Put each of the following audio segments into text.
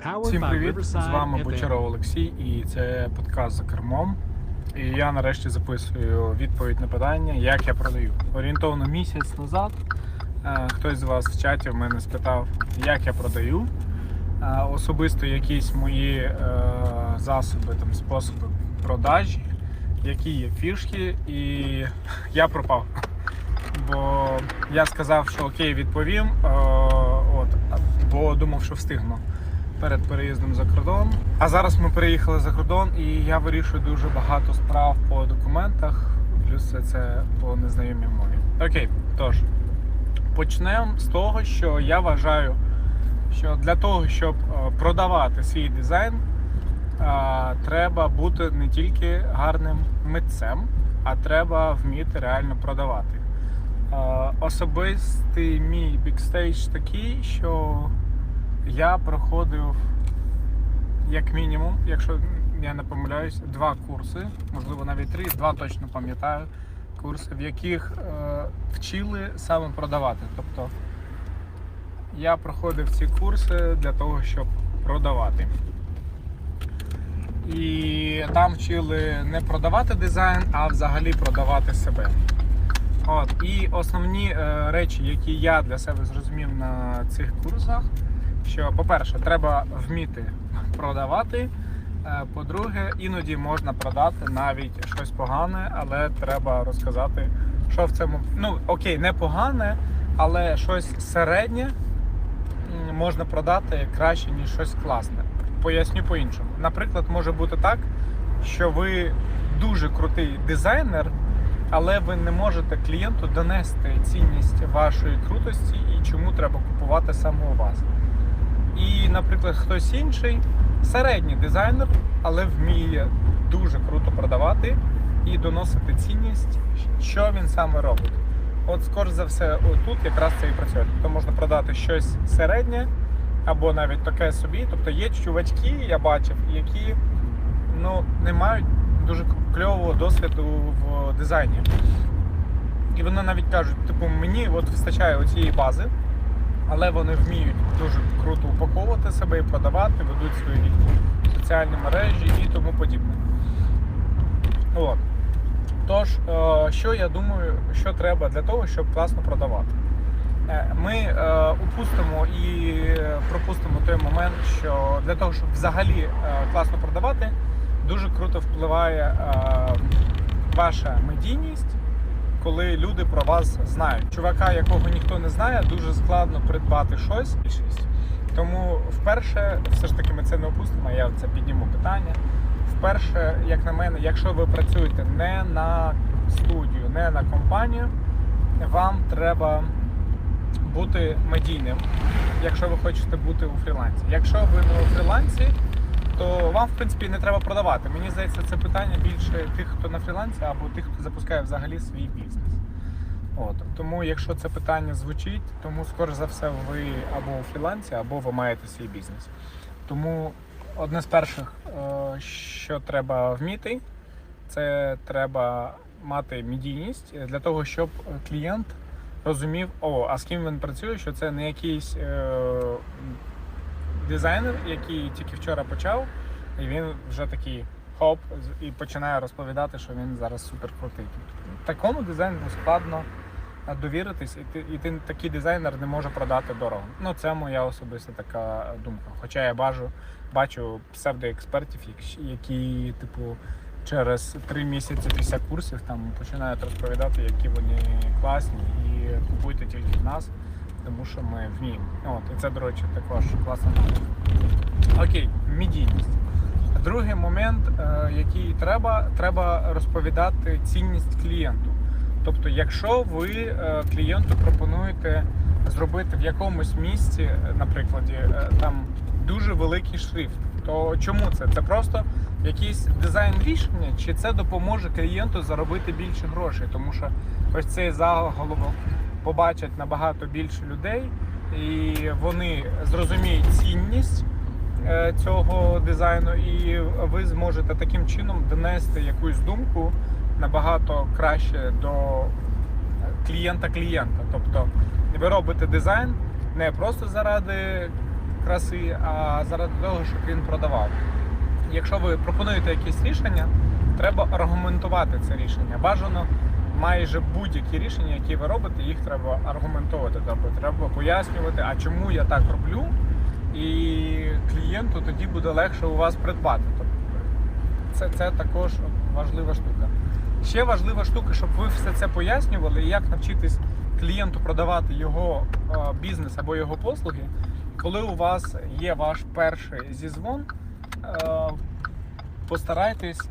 Всім привіт! З вами. Бочаров Олексій, і це подкаст за кермом. І я нарешті записую відповідь на питання, як я продаю. Орієнтовно місяць назад е, хтось з вас в чаті в мене спитав, як я продаю. Е, Особисто якісь мої е, засоби, там, способи продажі, які є фішки, і я пропав. Бо я сказав, що окей, відповім, от, бо думав, що встигну перед переїздом за кордон. А зараз ми переїхали за кордон, і я вирішую дуже багато справ по документах, плюс все це по незнайомій мові. Окей, тож почнемо з того, що я вважаю, що для того, щоб е, продавати свій дизайн, е, треба бути не тільки гарним митцем, а треба вміти реально продавати. Е, Особистий мій бікстейдж такий, що я проходив як мінімум, якщо я не помиляюсь, два курси, можливо навіть три, два точно пам'ятаю курси, в яких е, вчили саме продавати. Тобто я проходив ці курси для того, щоб продавати. І там вчили не продавати дизайн, а взагалі продавати себе. От. І основні е, речі, які я для себе зрозумів на цих курсах, що, по-перше, треба вміти продавати. Е, По-друге, іноді можна продати навіть щось погане, але треба розказати, що в цьому. Ну, окей, не погане, але щось середнє можна продати краще, ніж щось класне. Поясню по-іншому. Наприклад, може бути так, що ви дуже крутий дизайнер, але ви не можете клієнту донести цінність вашої крутості і чому треба купувати саме у вас. І, наприклад, хтось інший середній дизайнер, але вміє дуже круто продавати і доносити цінність, що він саме робить. От, скоріш за все, тут якраз це і працює. Тобто можна продати щось середнє або навіть таке собі. Тобто є чувачки, я бачив, які ну, не мають дуже кльового досвіду в дизайні. І вони навіть кажуть, типу, мені от вистачає оцієї бази, але вони вміють дуже круто упаковувати себе і продавати, ведуть свої соціальні мережі і тому подібне. От. Тож, е, що я думаю, що треба для того, щоб класно продавати? Е, Ми е, упустимо і пропустимо той момент, що для того, щоб взагалі класно продавати, дуже круто впливає ваша медійність, коли люди про вас знають. Чувака, якого ніхто не знає, дуже складно придбати щось. більшість. Тому вперше, все ж таки, ми це не опустимо. Я це підніму питання. Вперше, як на мене, якщо ви працюєте не на студію, не на компанію, вам треба бути медійним, якщо ви хочете бути у фрілансі. Якщо ви не у фрілансі, то вам в принципі не треба продавати. Мені здається, це питання більше тих, хто на фрілансі, або тих, хто запускає взагалі свій бізнес. От тому, якщо це питання звучить, тому скоріш за все ви або у фрілансі, або ви маєте свій бізнес. Тому одне з перших, е, що треба вміти, це треба мати медійність для того, щоб клієнт розумів, о, а з ким він працює, що це не якийсь е, дизайнер, який тільки вчора почав, і він вже такий хоп, і починає розповідати, що він зараз супер крутий. Такому дизайнеру складно довіритись, і ти, і ти такий дизайнер не може продати дорого. Ну, це моя особиста така думка. Хоча я бачу, бачу псевдоекспертів, які, типу, через три місяці після курсів там починають розповідати, які вони класні, і купуйте тільки в нас, тому що ми вміємо. От, і це, до речі, також класна. Окей, медійність. Другий момент, е, який треба, треба розповідати цінність клієнту. Тобто, якщо ви е, клієнту пропонуєте зробити в якомусь місці, е, наприклад, там дуже великий шрифт, то чому це? Це просто якийсь дизайн рішення, чи це допоможе клієнту заробити більше грошей? Тому що ось цей заголовок побачать набагато більше людей, і вони зрозуміють цінність е, цього дизайну, і ви зможете таким чином донести якусь думку набагато краще до клієнта клієнта. Тобто ви робите дизайн не просто заради краси, а заради того, щоб він продавав. Якщо ви пропонуєте якесь рішення, треба аргументувати це рішення. Бажано майже будь-які рішення, які ви робите, їх треба аргументувати. Тобто треба пояснювати, а чому я так роблю, і клієнту тоді буде легше у вас придбати. Тобто це, це також важлива штука. Ще важлива штука, щоб ви все це пояснювали, як навчитись клієнту продавати його е, бізнес або його послуги, коли у вас є ваш перший зізвон, е, постарайтесь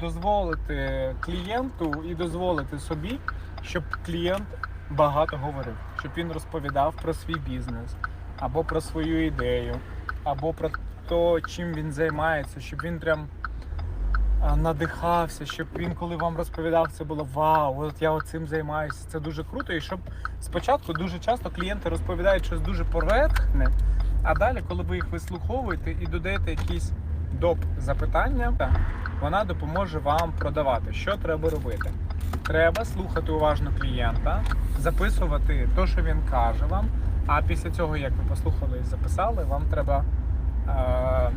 дозволити клієнту і дозволити собі, щоб клієнт багато говорив, щоб він розповідав про свій бізнес, або про свою ідею, або про те, чим він займається, щоб він прям надихався, щоб він, коли вам розповідав, це було вау, от я цим займаюся, це дуже круто. І щоб спочатку дуже часто клієнти розповідають щось дуже поверхне, а далі, коли ви їх вислуховуєте і додаєте якісь доп запитання, вона допоможе вам продавати. Що треба робити? Треба слухати уважно клієнта, записувати те, що він каже вам. А після цього, як ви послухали і записали, вам треба, е-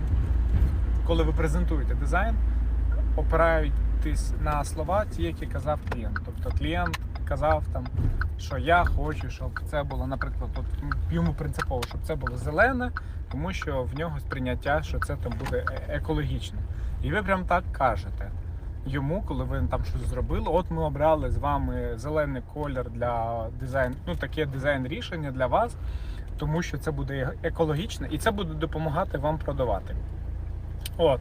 коли ви презентуєте дизайн, опираєтесь на слова, ті, які казав клієнт. Тобто клієнт казав там, що я хочу, щоб це було, наприклад, от йому принципово, щоб це було зелене, тому що в нього сприйняття, що це там буде е- екологічно. І ви прям так кажете йому, коли ви там щось зробили. От ми обрали з вами зелений колір для дизайн, ну таке дизайн рішення для вас, тому що це буде е- екологічно і це буде допомагати вам продавати. От.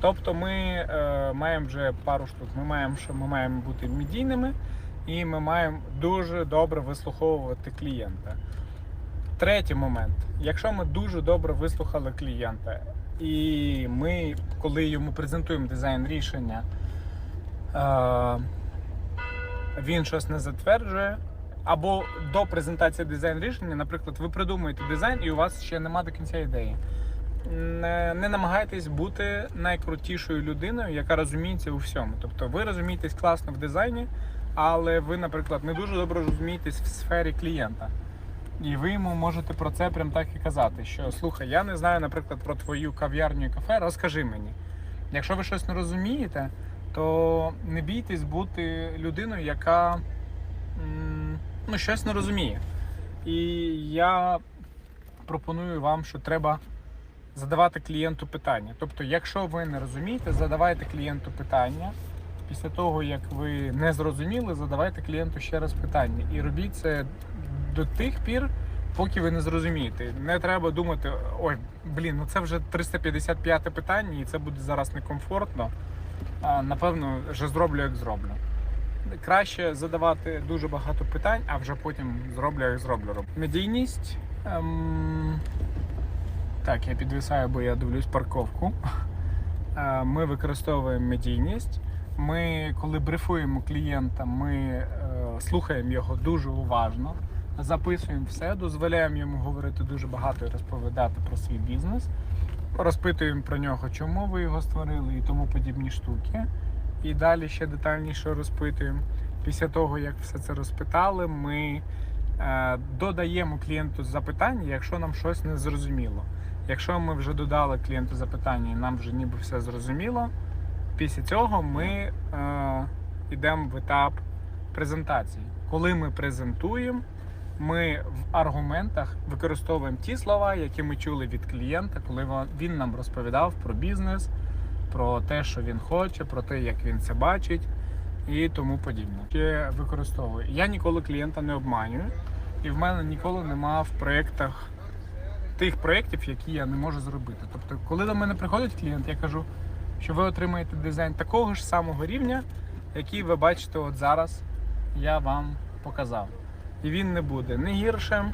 Тобто ми е, маємо вже пару штук. Ми маємо, що ми маємо бути медійними і ми маємо дуже добре вислуховувати клієнта. Третій момент. Якщо ми дуже добре вислухали клієнта, і ми, коли йому презентуємо дизайн рішення, е, він щось не затверджує. Або до презентації дизайн рішення, наприклад, ви придумуєте дизайн і у вас ще нема до кінця ідеї. Не, не намагайтесь бути найкрутішою людиною, яка розуміється у всьому. Тобто ви розумієтесь класно в дизайні, але ви, наприклад, не дуже добре розумієтесь в сфері клієнта. І ви йому можете про це прям так і казати, що слухай, я не знаю, наприклад, про твою кав'ярню і кафе, розкажи мені. Якщо ви щось не розумієте, то не бійтесь бути людиною, яка ну, щось не розуміє. І я пропоную вам, що треба задавати клієнту питання. Тобто, якщо ви не розумієте, задавайте клієнту питання. Після того, як ви не зрозуміли, задавайте клієнту ще раз питання. І робіть це до тих пір, поки ви не зрозумієте. Не треба думати, ой, блін, ну це вже 355 питання, і це буде зараз некомфортно. А, напевно, вже зроблю, як зроблю. Краще задавати дуже багато питань, а вже потім зроблю, як зроблю. Медійність. Ем... Так, я підвисаю, бо я дивлюсь парковку. Е, Ми використовуємо медійність. Ми, коли брифуємо клієнта, ми е, слухаємо його дуже уважно, записуємо все, дозволяємо йому говорити дуже багато і розповідати про свій бізнес. Розпитуємо про нього, чому ви його створили і тому подібні штуки. І далі ще детальніше розпитуємо. Після того, як все це розпитали, ми е, додаємо клієнту запитання, якщо нам щось не зрозуміло. Якщо ми вже додали клієнту запитання і нам вже ніби все зрозуміло, після цього ми е, йдемо в етап презентації. Коли ми презентуємо, ми в аргументах використовуємо ті слова, які ми чули від клієнта, коли він нам розповідав про бізнес, про те, що він хоче, про те, як він це бачить і тому подібне. Ще використовую. Я ніколи клієнта не обманюю, і в мене ніколи нема в проєктах тих проєктів, які я не можу зробити. Тобто, коли до мене приходить клієнт, я кажу, що ви отримаєте дизайн такого ж самого рівня, який ви бачите от зараз, я вам показав. І він не буде не гіршим,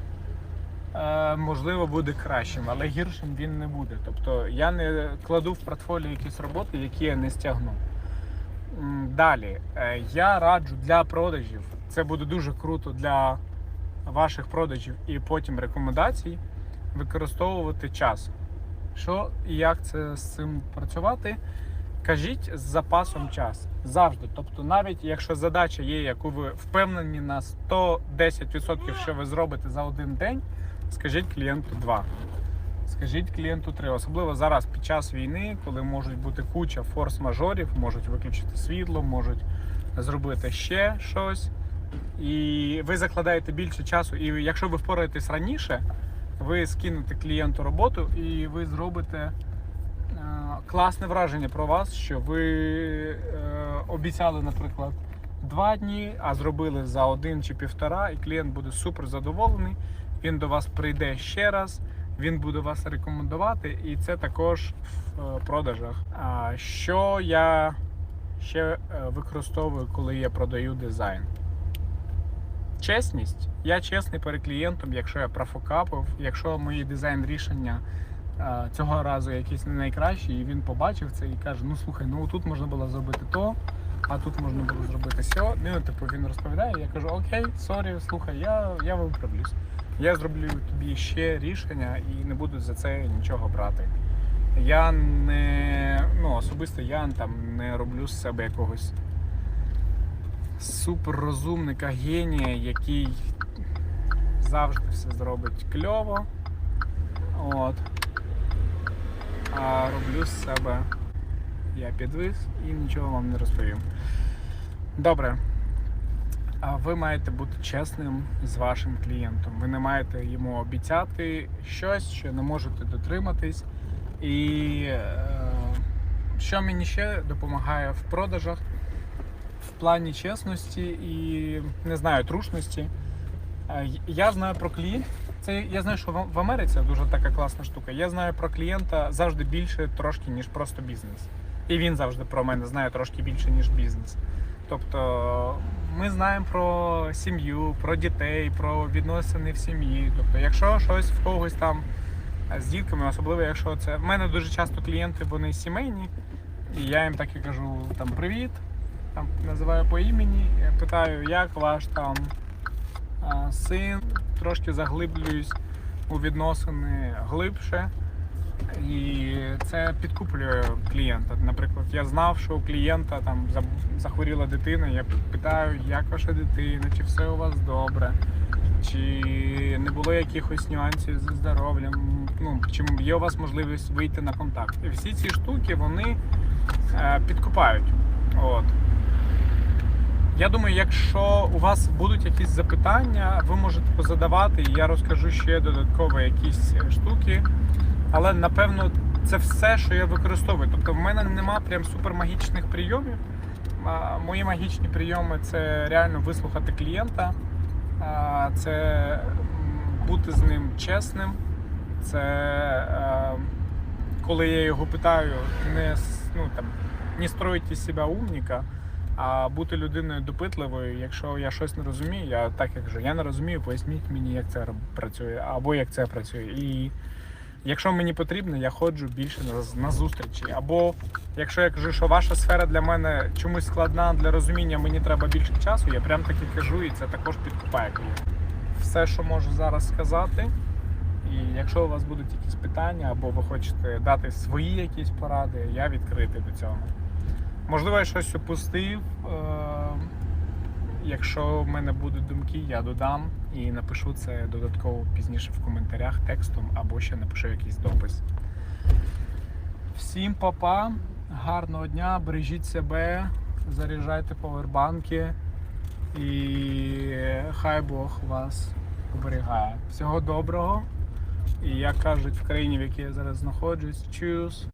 е, можливо, буде кращим, але гіршим він не буде. Тобто я не кладу в портфоліо якісь роботи, які я не стягну. Далі, е, я раджу для продажів, це буде дуже круто для ваших продажів і потім рекомендацій, використовувати час. Що і як це з цим працювати? Кажіть з запасом час завжди. Тобто, навіть якщо задача є, яку ви впевнені на 110%, що ви зробите за один день, скажіть клієнту два. Скажіть клієнту три. Особливо зараз під час війни, коли можуть бути куча форс-мажорів, можуть виключити світло, можуть зробити ще щось. І ви закладаєте більше часу. І якщо ви впораєтесь раніше, ви скинете клієнту роботу і ви зробите е, класне враження про вас, що ви е, обіцяли, наприклад, два дні, а зробили за один чи півтора, і клієнт буде супер задоволений. Він до вас прийде ще раз, він буде вас рекомендувати, і це також в е, продажах. Що я ще використовую, коли я продаю дизайн? Чесність. Я чесний перед клієнтом, якщо я профокапив, якщо мої дизайн рішення е, цього разу якісь не найкращі, і він побачив це і каже: ну слухай, ну тут можна було зробити то, а тут можна було зробити сьо. Ну, типу, він розповідає, я кажу, окей, сорі, слухай, я, я виправлюсь. Я зроблю тобі ще рішення і не буду за це нічого брати. Я не ну, особисто я там не роблю з себе якогось суперрозумника, генія, який завжди все зробить кльово. От. А роблю з себе. Я підвис і нічого вам не розповім. Добре. А ви маєте бути чесним з вашим клієнтом. Ви не маєте йому обіцяти щось, що не можете дотриматись. І е, що мені ще допомагає в продажах плані чесності і не знаю, трушності. Е, Я знаю про клієнт. Це я знаю, що в Америці дуже така класна штука. Я знаю про клієнта завжди більше трошки, ніж просто бізнес. І він завжди про мене знає трошки більше, ніж бізнес. Тобто ми знаємо про сім'ю, про дітей, про відносини в сім'ї. Тобто, якщо щось в когось там з дітками, особливо якщо це. В мене дуже часто клієнти вони сімейні, і я їм так і кажу: там привіт, там називаю по імені, питаю, як ваш там син, трошки заглиблююсь у відносини глибше. І це підкуплює клієнта. Наприклад, я знав, що у клієнта там захворіла дитина. Я питаю, як ваша дитина, чи все у вас добре, чи не було якихось нюансів зі здоров'ям. Ну чи є у вас можливість вийти на контакт. І всі ці штуки вони е, підкупають. От. Я думаю, якщо у вас будуть якісь запитання, ви можете позадавати, і я розкажу ще додатково якісь штуки. Але напевно це все, що я використовую. Тобто в мене нема прям супермагічних прийомів. Мої магічні прийоми це реально вислухати клієнта, це бути з ним чесним. Це е, коли я його питаю, не ну, там, не строїть із себе умніка, а бути людиною допитливою. Якщо я щось не розумію, я так як кажу, я не розумію, поясніть мені, як це працює, або як це працює. І Якщо мені потрібно, я ходжу більше на, на зустрічі. Або якщо я кажу, що ваша сфера для мене чомусь складна для розуміння, мені треба більше часу, я прям таки кажу, і це також підкупає клієнта. Все, що можу зараз сказати. І якщо у вас будуть якісь питання, або ви хочете дати свої якісь поради, я відкритий до цього. Можливо, я щось опустив. Е- Якщо в мене будуть думки, я додам і напишу це додатково пізніше в коментарях текстом або ще напишу якийсь допис. Всім папа, гарного дня, бережіть себе, заряджайте повербанки і хай Бог вас оберігає. Всього доброго. І як кажуть в країні, в якій я зараз знаходжусь, чус.